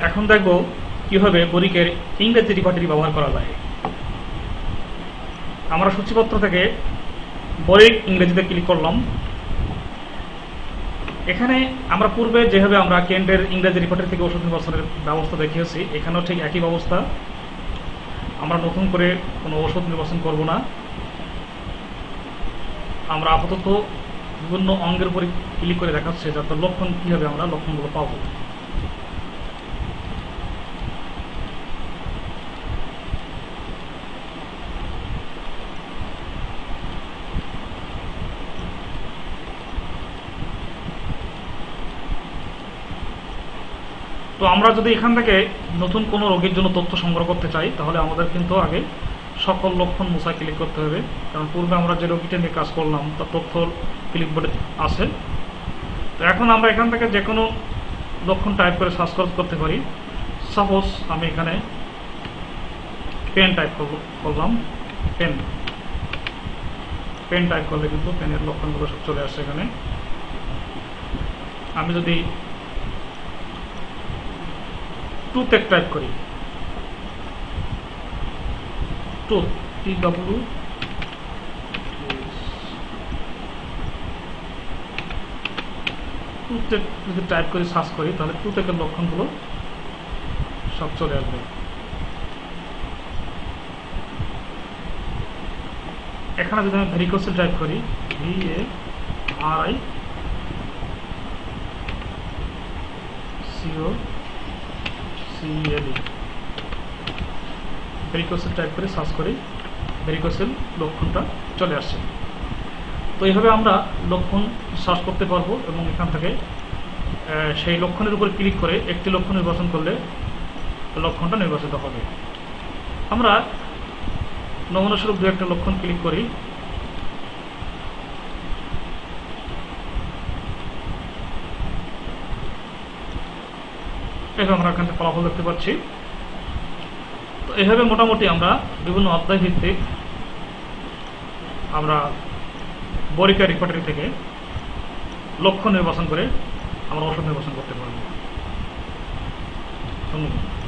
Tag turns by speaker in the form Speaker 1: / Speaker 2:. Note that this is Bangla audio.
Speaker 1: এখন দেখব কীভাবে বরিকের ইংরেজি রিপার্টারি ব্যবহার করা যায়। আমরা সূচিপত্র থেকে বরিক ইংরেজিতে ক্লিক করলাম। এখানে আমরা পূর্বে যেভাবে আমরা কেন্দ্রের ইংরেজি রিপোর্টের থেকে ওষুধ নির্বাচনের ব্যবস্থা দেখিয়েছি, এখানেও ঠিক একই ব্যবস্থা। আমরা নতুন করে কোনো ওষুধ নির্বাচন করব না। আমরা আপাতত বিভিন্ন অঙ্গের উপরে ক্লিক করে দেখাচ্ছে, যাতে লক্ষণ কীভাবে আমরা লক্ষণগুলো পাবো। তো আমরা যদি এখান থেকে নতুন কোনো রোগীর জন্য তথ্য সংগ্রহ করতে চাই, তাহলে আমাদের কিন্তু আগে সকল লক্ষণ মোছায় ক্লিক করতে হবে। কারণ পূর্বে আমরা যে রোগীটা নিয়ে কাজ করলাম, তার তথ্য ক্লিক বোর্ডে আছে। তো এখন আমরা এখান থেকে যে কোনো লক্ষণ টাইপ করে সার্চ করতে পারি। সাপোজ আমি এখানে পেন টাইপ করলাম। পেন পেন টাইপ করলে কিন্তু পেনের লক্ষণগুলো সব চলে আসে এখানে। আমি যদি টুথেক টাইপ করি। টুথ টি যদি টাইপ করে সার্চ করি, তাহলে টুথেকের লক্ষণগুলো সব চলে আসবে। এখানে যদি আমি ভেরিকোসেল টাইপ করি V A I C O C L E varicocele type করে সার্চ করি ভেরিকোসেল লক্ষণটা চলে আসছে। তো এইভাবে আমরা লক্ষণ সার্চ করতে পারব এবং এখান থেকে সেই লক্ষণের উপর ক্লিক করে একটি লক্ষণ নির্বাচন করলে লক্ষণটা নির্বাচিত হবে। আমরা নমুনাস্বরূপ দু একটা লক্ষণ ক্লিক করি। এভাবে আমরা এখানে ফলাফল দেখতে পাচ্ছি। তো এভাবে মোটামুটি আমরা বিভিন্ন অধ্যায় ভিত্তিক আমরা বরিকা রিপোর্টারি থেকে লক্ষ্য নির্বাচন করে আমরা ওষুধ নির্বাচন করতে পারব। ধন্যবাদ।